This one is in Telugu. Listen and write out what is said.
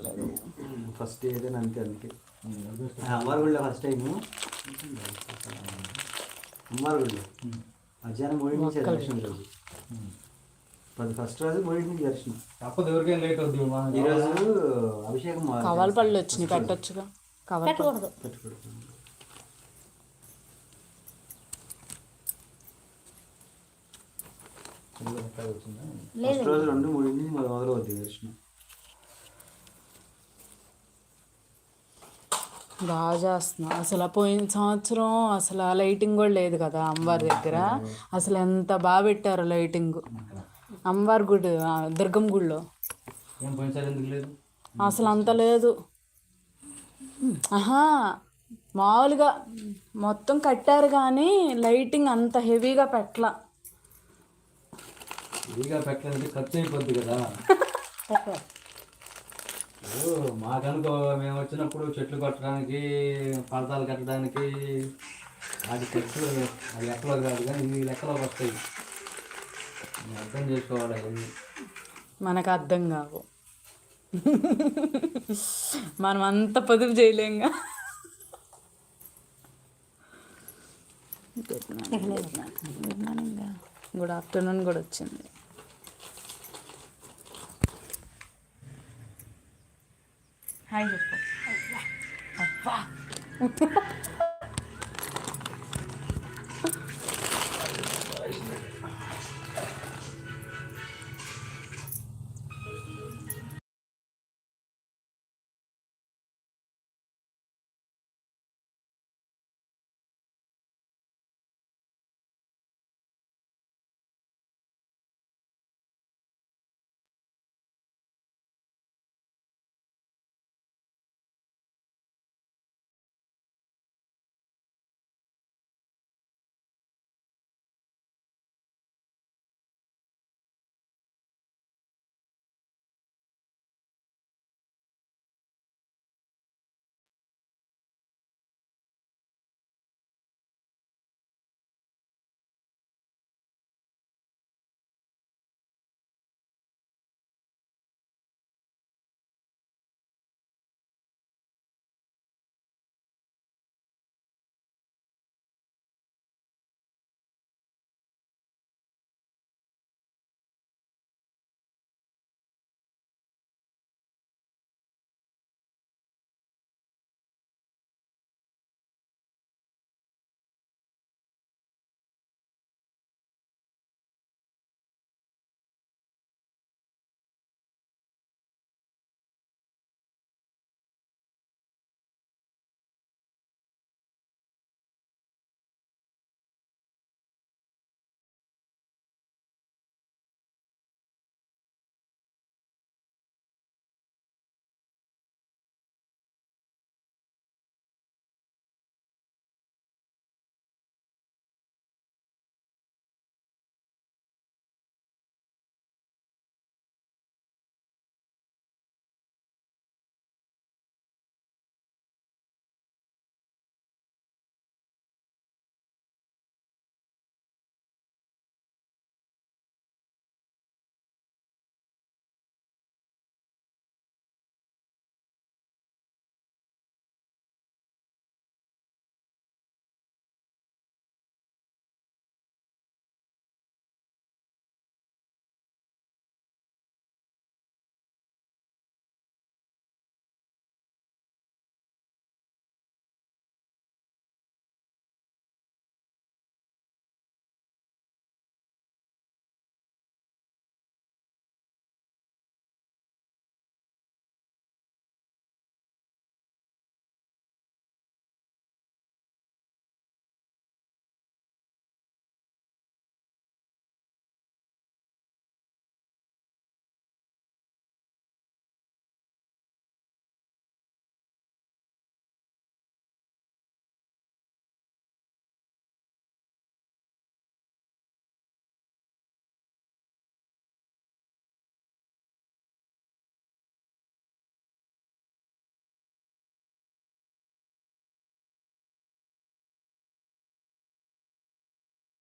పర్లేదు ఫస్ట్ ఏదైనా అంతే అందుకే. అమ్మారుగుడిలో ఫస్ట్ టైం అమ్మారుగుడిలో మధ్యాహ్నం మూడింటి నుంచి దర్శనం రోజు. పది ఫస్ట్ రోజు మూడింటి నుంచి దర్శనం. తప్పదు ఎవరికైనా లేట్ అవుద్ది మా ఈరోజు అభిషేకం కవల పళ్ళు వచ్చినాయి పెట్టొచ్చుగా. కవల. పెట్టకూడదు. ఫస్ట్ రోజు రెండు మూడింటి నుంచి మొదలు మొదలవుద్ది దర్శనం. బాగా చేస్తున్నా. అసలు పోయిన సంవత్సరం అసలు ఆ లైటింగ్ కూడా లేదు కదా అమ్మవారి దగ్గర. అసలు ఎంత బాగా పెట్టారు లైటింగ్. అమ్మవారి గుడి దుర్గం గుడిలో. అసలు అంత లేదు. ఆహా మామూలుగా మొత్తం కట్టారు కానీ లైటింగ్ అంత హెవీగా పెట్టలా. ఇదిగా పెట్టడానికి ఖర్చు అయిపోద్ది కదా. మాకనుకో మేము వచ్చినప్పుడు చెట్లు కొట్టడానికి పడతాలు కట్టడానికి వాటి ఖర్చులు అది లెక్కలో కాదు కానీ ఇవి లెక్కలోకి వస్తాయి. అర్థం చేసుకోవాలి అవన్నీ. మనకు అర్థం కావు. మనం అంత పొదుపు చేయలేంగా గుడ్ మార్నింగ్. గుడ్ ఆఫ్టర్నూన్ కూడా వచ్చింది. హాయ్ చెప్పు అబ్బా